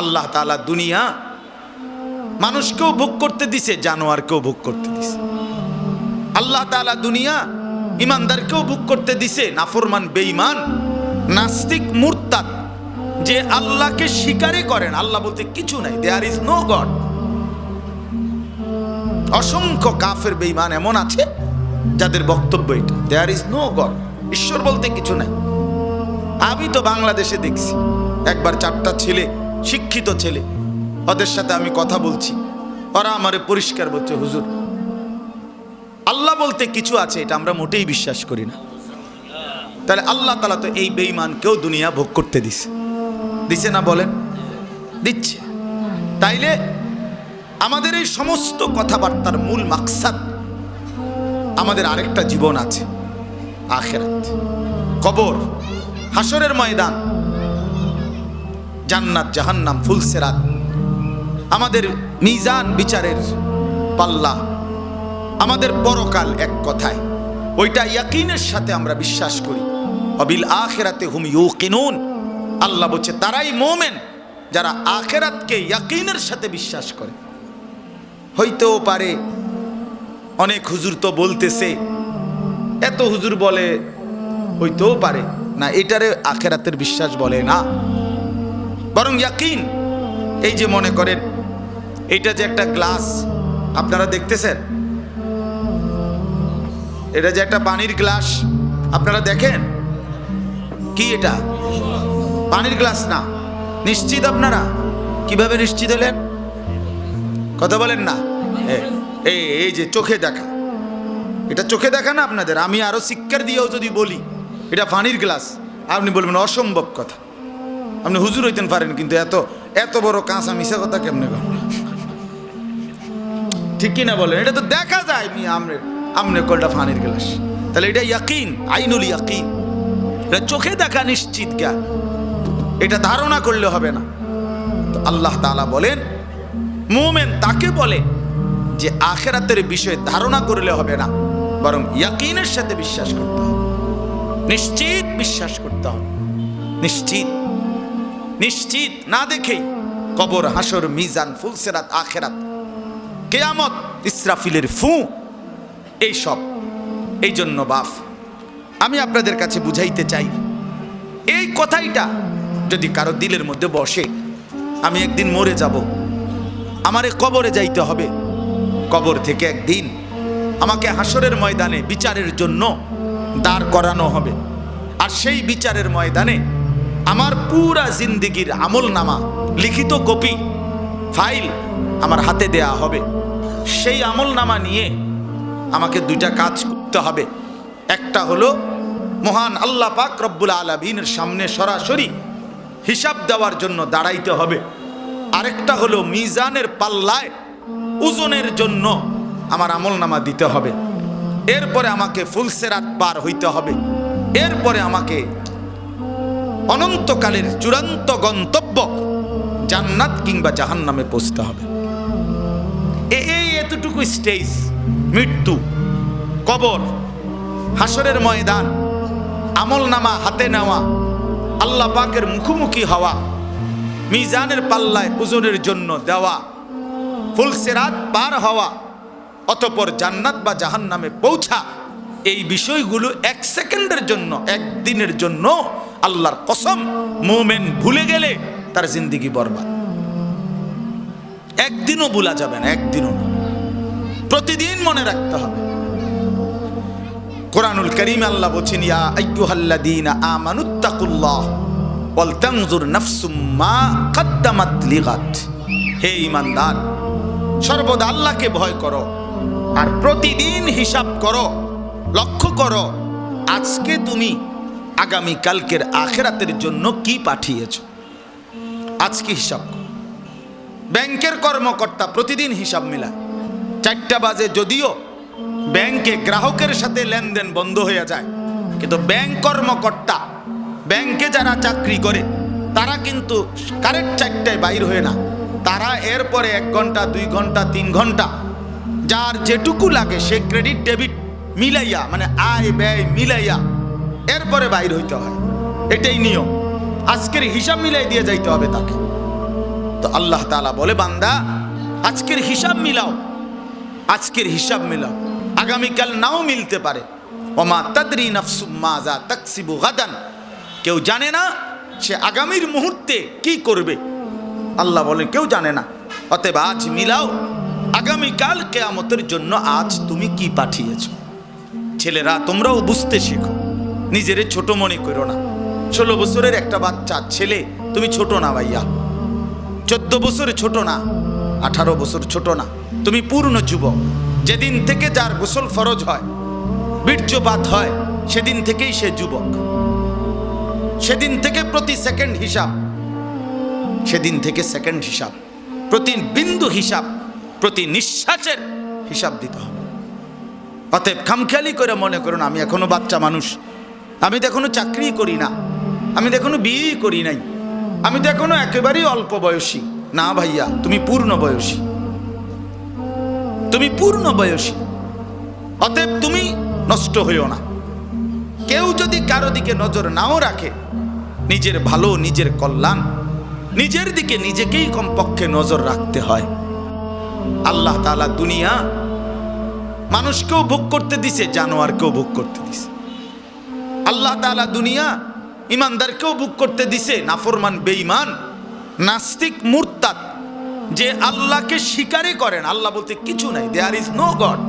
আল্লাহ তালা দুনিয়া মানুষকেও ভোগ করতে দিছে, জানোয়ারকেও ভোগ করতে দিছে। আল্লাহ তালা দুনিয়া ইমানদারকেও ভোগ করতে দিছে, নাফরমান, বেঈমান, নাস্তিক, মুরতাদ, যে আল্লাহকে স্বীকারই করেন। আল্লাহ বলতে কিছু নাই দেয়ার ইজ নো গড অসংখ্য কাফের, বেঈমান এমন আছে যাদের বক্তব্য এটা দেয়ার ইজ নো গড ঈশ্বর বলতে কিছু নাই। আমি তো বাংলাদেশে দেখছি, একবার চারটা ছেলে শিক্ষিত ছেলে। ওদের সাথে আমি কথা বলছি। ওরা আমারে পরিষ্কার বলছে, হুজুর, আল্লাহ বলতে কিছু আছে, এটা আমরা মোটেই বিশ্বাস করি না। তাহলে আল্লাহ তালা তো এই বেঈমানকেও দুনিয়া ভোগ করতে দিছে। দিছে না বলেন? দিচ্ছে। তাইলে আমাদের এই সমস্ত কথাবার্তার মূল মাকসাদ আমাদের আরেকটা জীবন আছে, আখেরাত। কবর হাসরের ময়দান। জান্নাত, জাহান্নাম ফুলসেরাত আমাদের মিজান বিচারের পাল্লা, আমাদের পরকাল এক কথায়। ওইটা ইয়াকিনের সাথে আমরা বিশ্বাস করি। অবিল আখেরাতে হুম ইউকিনুন। আল্লাহ বলছে, তারাই মোমেন যারা আখেরাতকে ইয়াকিনের সাথে বিশ্বাস করে। হইতেও পারে, অনেক হুজুর তো বলতেছে, এত হুজুর বলে হইতেও পারে। না, এটারে আখেরাতের বিশ্বাস বলে না। বরং ইয়াকিন, এই যে মনে করেন এটা যে একটা গ্লাস, আপনারা দেখতেছেন? এটা যে একটা পানির গ্লাস, আপনারা দেখেন? কি এটা? পানির গ্লাস না। নিশ্চিত আপনারা? কীভাবে নিশ্চিত হলেন? কথা বলেন না? এই এই যে চোখে দেখা। এটা চোখে দেখা না আপনাদের? আমি আরও শিক্ষার দিয়েও যদি বলি, এটা পানির গ্লাস, আপনি বলবেন অসম্ভব কথা। আপনি হুজুর হইতেন পারেন, কিন্তু এত এত বড় কাঁচা মিশা কথা কেমনে করেন ঠিক কিনা বলেন? এটা তো দেখা যায় মি আমরে আমনে কলটা ফানির গ্লাস। তাহলে এটা ইয়াকিন, আইনুল ইয়াকিন। এটা চোখে দেখা নিশ্চিত জ্ঞান এটা ধারণা করলে হবে না। তো আল্লাহ তাআলা বলেন, মুমেন তাকে বলে যে আখেরাতের বিষয়ে ধারণা করলে হবে না, বরং ইয়াকিনের সাথে বিশ্বাস করতে হবে। নিশ্চিত বিশ্বাস করতে হবে। নিশ্চিত। নিশ্চিত না দেখেই কবর, হাসর, মিজান, ফুলসেরাত, আখেরাত, কেয়ামত, ইসরাফিলের ফু, এই সব, এই জন্য বাফ। আমি আপনাদের কাছে বুঝাইতে চাই, এই কথাইটা যদি কারও দিলের মধ্যে বসে, আমি একদিন মরে যাব, আমারে কবরে যাইতে হবে। কবর থেকে একদিন আমাকে হাসরের ময়দানে বিচারের জন্য দাঁড় করানো হবে। আর সেই বিচারের ময়দানে আমার পুরা জিন্দিগির আমল নামা লিখিত কপি, ফাইল আমার হাতে দেয়া হবে। সেই আমল নামা নিয়ে আমাকে দুইটা কাজ করতে হবে। একটা হলো, মহান আল্লাহ পাক রব্বুল আলমিনের সামনে সরাসরি হিসাব দেওয়ার জন্য দাঁড়াইতে হবে। আরেকটা হলো, মিজানের পাল্লায় ওজনের জন্য আমার আমল নামা দিতে হবে। এরপরে আমাকে ফুলসেরাত পার হইতে হবে। এরপরে আমাকে অনন্তকালের চূড়ান্ত গন্তব্য জান্নাত কিংবা জাহান্নামে পৌঁছতে হবে। এই এতটুকু স্টেজ, মৃত্যু, কবর হাসরের ময়দান আমল নামা হাতে নেওয়া, আল্লাহ পাকের মুখোমুখি হওয়া, মিজানের পাল্লায় ওজনের জন্য দেওয়া ফুলসেরাত পার হওয়া, অতপর জান্নাত বা জাহান্নামে পৌঁছা, এই বিষয়গুলো এক সেকেন্ডের জন্য একদিনের জন্য আল্লাহর কসম, মোমেন ভুলে গেলে তার জিন্দিগি বরবাদ। একদিনও ভুলা যাবে না, একদিনও না। প্রতিদিন মনে রাখতে হবে। কোরআনুল করিম আল্লাহ বলছেন, ইয়া আইয়ুহাল্লাযীনা আমানুত্তাকুল্লাহ ওয়াল তানজুর নাফসুম মা কদ্দামাত লিগাত। হে ঈমানদার, সর্বদা আল্লাহকে ভয় করো আর প্রতিদিন হিসাব করো, লক্ষ্য করো, আজকে তুমি আগামী কালকের আখেরাতের জন্য কি পাঠিয়েছ? আজকে হিসাব করো। ব্যাংকের কর্মকর্তা প্রতিদিন হিসাব মিলায়। চারটা বাজে যদিও ব্যাংকে গ্রাহকের সাথে লেনদেন বন্ধ হয়ে যায়। কিন্তু ব্যাংক কর্মকর্তা, ব্যাংকে যারা চাকরি করে, তারা কিন্তু কারেক্ট চারটায় বাইর হয়ে না। তারা এরপরে এক ঘণ্টা, দুই ঘণ্টা, তিন ঘণ্টা, যার যেটুকু লাগে সে ক্রেডিট, ডেবিট মিলাইয়া মানে আয়, ব্যয় মিলাইয়া এরপরে বাইর হইতে হয়। এটাই নিয়ম। আজকের হিসাব মিলাই দিয়ে যাইতে হবে তাকে। তো আল্লাহ তাআলা বলে, বান্দা, আজকের হিসাব মিলাও। আজকের হিসাব মিলাও। আগামীকাল নাও মিলতে পারে। ওমা তাদরি নাফসুম মাজা তাকসিবু গাদান। কেউ জানে না সে আগামীর মুহূর্তে কি করবে। আল্লাহ বলেন, কেউ জানে না। অতএব আজ মিলাও। আগামীকাল কেয়ামতের জন্য আজ তুমি কি পাঠিয়েছ? ছেলেরা, তোমরাও বুঝতে শেখো। নিজেরে ছোট মনে করো না। ষোলো বছরের একটা বাচ্চা, ছেলে, তুমি ছোট না ভাইয়া। চোদ্দ বছর ছোট না, আঠারো বছর ছোট না। তুমি পূর্ণ যুবক। যেদিন থেকে যার গোসল ফরজ হয়, বীর্যপাত হয়, সেদিন থেকেই সে যুবক। সেদিন থেকে প্রতি সেকেন্ড হিসাব, সেদিন থেকে সেকেন্ড হিসাব, প্রতি বিন্দু হিসাব, প্রতি নিঃশ্বাসের হিসাব দিতে হবে। অতএব খামখেয়ালি করে মনে করুন আমি এখনও বাচ্চা মানুষ। আমি তো এখনও চাকরি করি না। আমি তো এখনও বিয়েই করি নাই। আমি তো এখনও একেবারেই অল্প বয়সী। না ভাইয়া, তুমি পূর্ণ বয়সী। তুমি পূর্ণ বয়সী। অতএব তুমি নষ্ট হইও না। কেউ যদি কারও দিকে নজর নাও রাখে, নিজের ভালো, নিজের কল্যাণ, নিজের দিকে নিজেকেই কমপক্ষে নজর রাখতে হয়। আল্লাহ তাআলা দুনিয়া মানুষকেও ভোগ করতে দিছে, জানোয়ারকেও ভোগ করতে দিছে। আল্লাহ তাআলা দুনিয়া ইমানদারকেও বুক করতে দিছে, নাফরমান, বেঈমান, নাস্তিক, মুরতাদ, যে আল্লাহকে স্বীকারই করেন। আল্লাহ বলতে কিছু নাই দেয়ার ইজ নো গড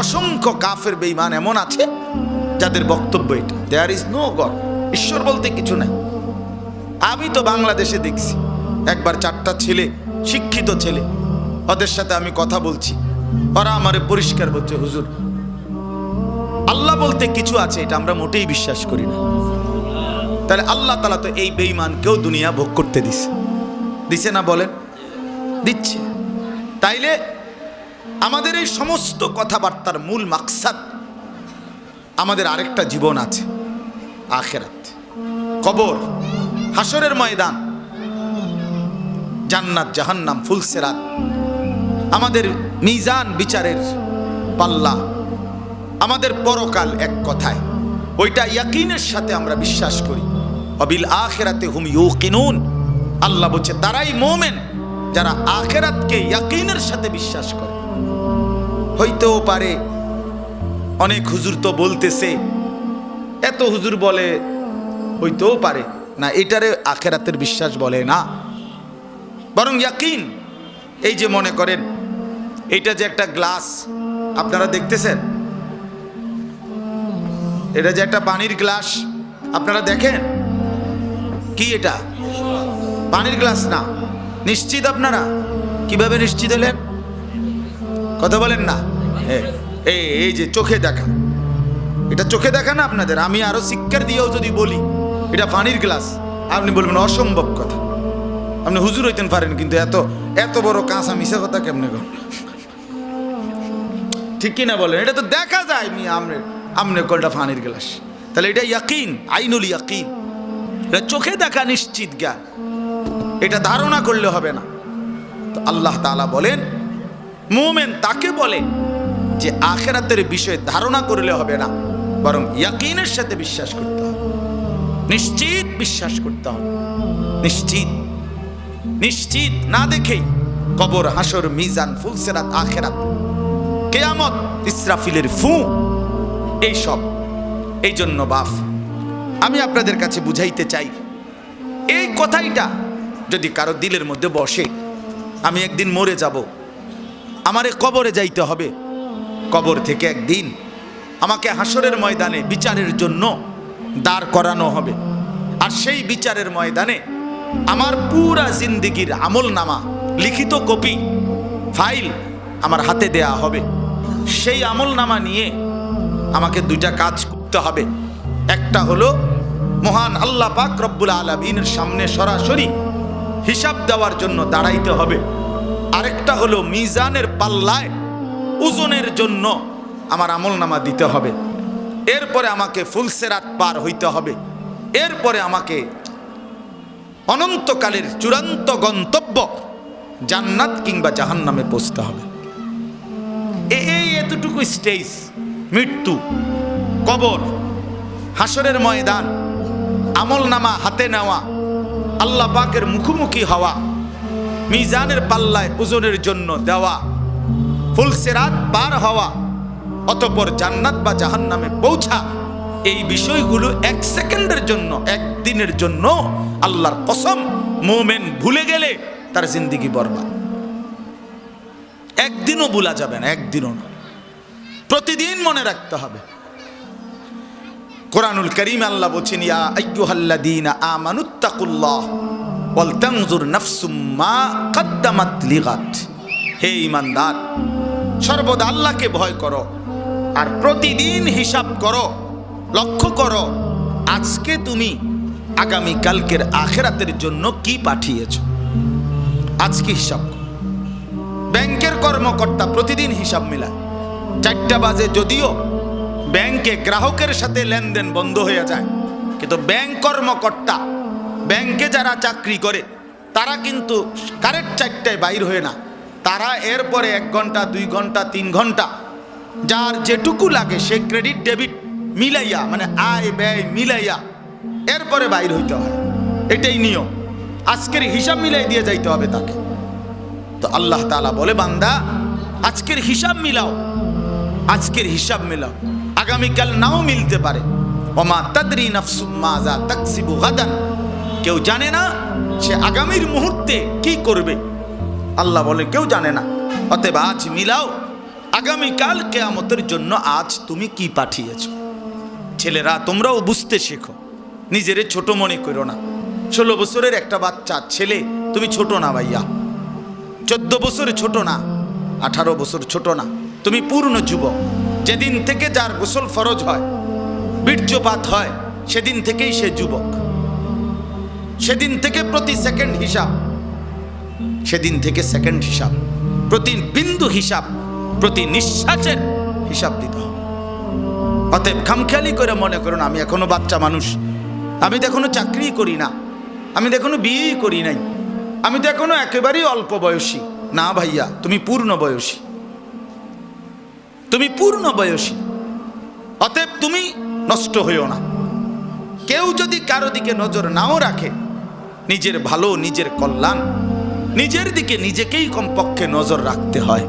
অসংখ্য কাফের, বেঈমান এমন আছে যাদের বক্তব্য এটা দেয়ার ইজ নো গড ঈশ্বর বলতে কিছু নাই। আমি তো বাংলাদেশে দেখছি, একবার চারটা ছেলে, শিক্ষিত ছেলে, ওদের সাথে আমি কথা বলছি, ওরা আমারে পরিষ্কার বলছে, হুজুর বলতে কিছু আছে, এটা আমরা মোটেই বিশ্বাস করি না। তাহলে আল্লাহ তালা তো এই বেঈমানকেও দুনিয়া ভোগ করতে দিছে। দিছে না বলেন? দিচ্ছে। তাইলে আমাদের এই সমস্ত কথাবার্তার মূল মাকসাদ আমাদের আরেকটা জীবন আছে, আখেরাত। কবর হাসরের ময়দান, জান্নাত, জাহান্নাম, ফুলসেরাত। আমাদের মিজান বিচারের পাল্লা আমাদের পরকাল এক কথায়। ওইটা ইয়াকিনের সাথে আমরা বিশ্বাস করি। অবিল আখেরাতে হুম ইউকিনুন। আল্লাহ বলছে, তারাই মোমেন যারা আখেরাতকে ইয়াকিনের সাথে বিশ্বাস করে। হইতেও পারে, অনেক হুজুর তো বলতেছে, এত হুজুর বলে হইতেও পারে। না, এটারে আখেরাতের বিশ্বাস বলে না। বরং ইয়াকিন, এই যে মনে করেন, এইটা যে একটা গ্লাস, আপনারা দেখতেছেন? এটা যে একটা পানির গ্লাস, আপনারা দেখেন? কি এটা? পানির গ্লাস না। নিশ্চিত আপনারা? কীভাবে নিশ্চিত হলেন? কথা বলেন না। এই এই যে চোখে দেখা। এটা চোখে দেখা না আপনাদের? আমি আরও শিক্ষার দিয়েও যদি বলি, এটা পানির গ্লাস। আপনি বলবেন অসম্ভব কথা। আপনি হুজুর হইতেন পারেন, কিন্তু এত এত বড় কাঁচা মিশা কথা কেমনে ঠিক কিনা বলেন? এটা তো দেখা যায় মি আমনে কলটা পানির গ্লাস। তাহলে এটা ইয়াকিন, আইনুল ইয়াকিন। এটা চোখে দেখা নিশ্চিত জ্ঞান। এটা ধারণা করলে হবে না। তো আল্লাহ তাআলা বলেন, মুমেন তাকে বলে যে আখেরাতের বিষয়ে ধারণা করলে হবে না, বরং ইয়াকিনের সাথে বিশ্বাস করতে হবে। নিশ্চিত বিশ্বাস করতে হবে। নিশ্চিত। নিশ্চিত না দেখেই কবর, হাসর, মিজান, ফুলসেরাত, আখেরাত, কেয়ামত, ইসরাফিলের ফু এইসব এই জন্য বাফ। আমি আপনাদের কাছে বুঝাইতে চাই, এই কথাইটা যদি কারও দিলের মধ্যে বসে, আমি একদিন মরে যাব। আমারে কবরে যাইতে হবে। কবর থেকে একদিন আমাকে হাসরের ময়দানে বিচারের জন্য দাঁড় করানো হবে। আর সেই বিচারের ময়দানে আমার পুরা জিন্দিগির আমল নামা লিখিত কপি, ফাইল আমার হাতে দেয়া হবে। সেই আমল নামা নিয়ে আমাকে দুইটা কাজ করতে হবে। একটা হলো মহান আল্লাহ পাক রব্বুল আলমিনের সামনে সরাসরি হিসাব দেওয়ার জন্য দাঁড়াইতে হবে। আরেকটা হলো মিজানের পাল্লায় ওজনের জন্য আমার আমল নামা দিতে হবে। এরপরে আমাকে ফুলসেরাত পার হইতে হবে। এরপরে আমাকে অনন্তকালের চূড়ান্ত গন্তব্য জান্নাত কিংবা জাহান্নামে পৌঁছতে হবে। এই এতটুকু স্টেজ মৃত্যু, কবর, হাসরের ময়দান আমল নামা হাতে নেওয়া, আল্লাহ পাকের মুখোমুখি হওয়া, মিজানের পাল্লায় ওজনের জন্য দেওয়া ফুলসেরাত পার হওয়া, অতপর জান্নাত বা জাহান্নামে পৌঁছা, এই বিষয়গুলো এক সেকেন্ডের জন্য একদিনের জন্য আল্লাহর কসম, মোমেন ভুলে গেলে তার জিন্দিগি বরবাদ। একদিনও ভুলা যাবে না, একদিনও না। প্রতিদিন মনে রাখতে হবে। কোরআনুল করিম আল্লাহ বলছেন, ইয়া আইয়ুহাল্লাযীনা আমানুত্তাকুল্লাহ ওয়াল তানজুর নাফসুম মা কদ্দামাত লিগাত। হে ঈমানদার, সর্বদা আল্লাহকে ভয় করো আর প্রতিদিন হিসাব করো, লক্ষ্য করো, আজকে তুমি আগামী কালকের আখেরাতের জন্য কি পাঠিয়েছ? আজকে হিসাব ব্যাংকের কর্মকর্তা প্রতিদিন হিসাব মিলায়। চারটা বাজে যদিও ব্যাংকে গ্রাহকের সাথে লেনদেন বন্ধ হয়ে যায়, কিন্তু ব্যাংক কর্মকর্তা, ব্যাংকে যারা চাকরি করে, তারা কিন্তু কারেক্ট চারটায় বাইর হয়ে না। তারা এরপরে এক ঘণ্টা, দুই ঘণ্টা, তিন ঘণ্টা, যার যেটুকু লাগে সে ক্রেডিট, ডেবিট মিলাইয়া মানে আয়, ব্যয় মিলাইয়া এরপরে বাইর হইতে হয়। এটাই নিয়ম। আজকের হিসাব মিলাই দিয়ে যাইতে হবে তাকে। তো আল্লাহ তাআলা বলে, বান্দা, আজকের হিসাব মিলাও। আজকের হিসাব মিলাও। আগামীকাল নাও মিলতে পারে। ওমা তাদরি নাফসুম মাজা তাকসিবু গাদান। কেউ জানে না সে আগামীর মুহূর্তে কি করবে। আল্লাহ বলে, কেউ জানে না। অতএব আজ মিলাও। আগামীকাল কেয়ামতের জন্য আজ তুমি কি পাঠিয়েছ? ছেলেরা, তোমরাও বুঝতে শেখো। নিজেরে ছোট মনে করো না। ষোলো বছরের একটা বাচ্চা, ছেলে, তুমি ছোট না ভাইয়া। চোদ্দ বছর ছোট না, আঠারো বছর ছোট না। তুমি পূর্ণ যুবক। যেদিন থেকে যার গোসল ফরজ হয়, বীর্যপাত হয়, সেদিন থেকেই সে যুবক। সেদিন থেকে প্রতি সেকেন্ড হিসাব, সেদিন থেকে সেকেন্ড হিসাব, প্রতি বিন্দু হিসাব, প্রতি নিঃশ্বাসের হিসাব দিতে হবে। অতএব খামখেয়ালি করে মনে করুন, আমি এখনও বাচ্চা মানুষ। আমি তো এখনও চাকরি করি না। আমি তো এখনও বিয়েই করি নাই। আমি তো এখনও একেবারেই অল্প বয়সী। না ভাইয়া, তুমি পূর্ণ বয়সী। তুমি পূর্ণ বয়সী। অতএব তুমি নষ্ট হইও না। কেউ যদি কারও দিকে নজর নাও রাখে, নিজের ভালো, নিজের কল্যাণ, নিজের দিকে নিজেকেই কমপক্ষে নজর রাখতে হয়।